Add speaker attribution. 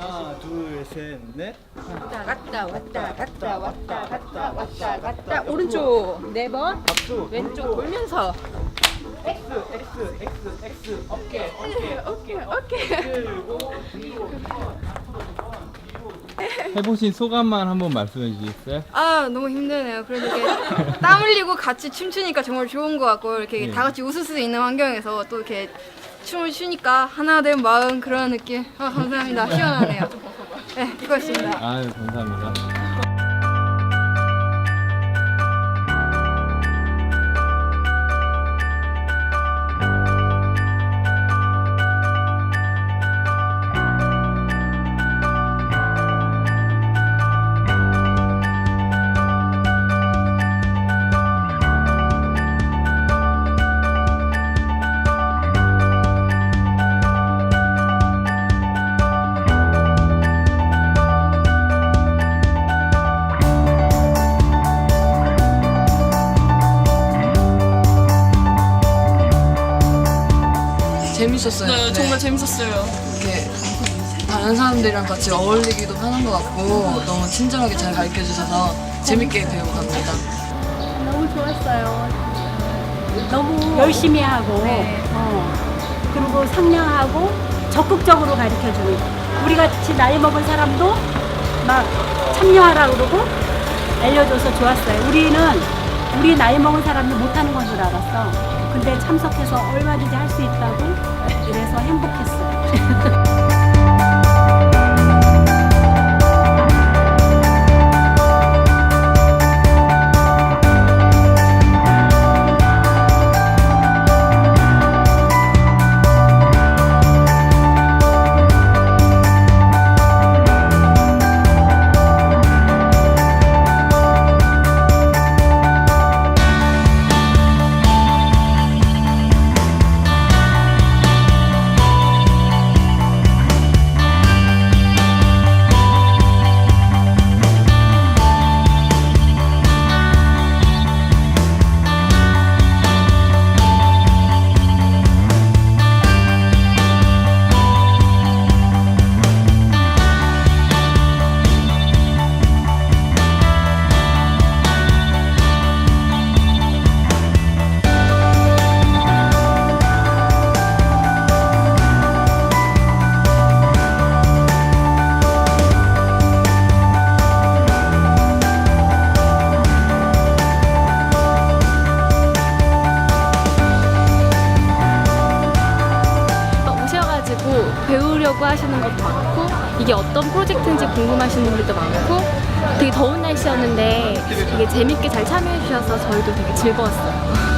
Speaker 1: 하나, 둘, 셋, 넷.
Speaker 2: 왔다 갔다 왔다 갔다 왔다 갔다 왔다 갔다 오른쪽 네 번
Speaker 1: 박수.
Speaker 2: 왼쪽 돌면서
Speaker 1: X, X, X, X. 어깨, 어깨, 어깨,
Speaker 2: 오케이
Speaker 1: 들고 뒤로.
Speaker 3: 해보신 소감만 한번 말씀해 주시겠어요?
Speaker 4: 아 너무 힘드네요. 그래도 이렇게 땀 흘리고 같이 춤추니까 정말 좋은 것 같고 이렇게
Speaker 3: 네.
Speaker 4: 다 같이 웃을 수 있는 환경에서 또 이렇게 춤을 추니까 하나 된 마음 그런 느낌. 아 감사합니다. 시원하네요. 네 이거였습니다.
Speaker 3: 아유 감사합니다.
Speaker 5: 재밌었어요.
Speaker 6: 네, 정말 재밌었어요.
Speaker 5: 이렇게 다른 사람들이랑 같이 어울리기도 편한 것 같고 너무 친절하게 잘 가르쳐 주셔서 재밌게 배우고 갑니다.
Speaker 7: 너무 좋았어요. 너무 열심히 하고, 어, 그리고 상냥하고 적극적으로 가르쳐 주고, 우리 같이 나이 먹은 사람도 막 참여하라 그러고 알려줘서 좋았어요. 우리는 우리 나이 먹은 사람이 못하는 건 줄 알았어. 근데 참석해서 얼마든지 할 수 있다고 그래서 행복했어요.
Speaker 6: 하시는 것도 많고 이게 어떤 프로젝트인지 궁금하시는 분들도 많고 되게 더운 날씨였는데 되게 재밌게 잘 참여해 주셔서 저희도 되게 즐거웠어요.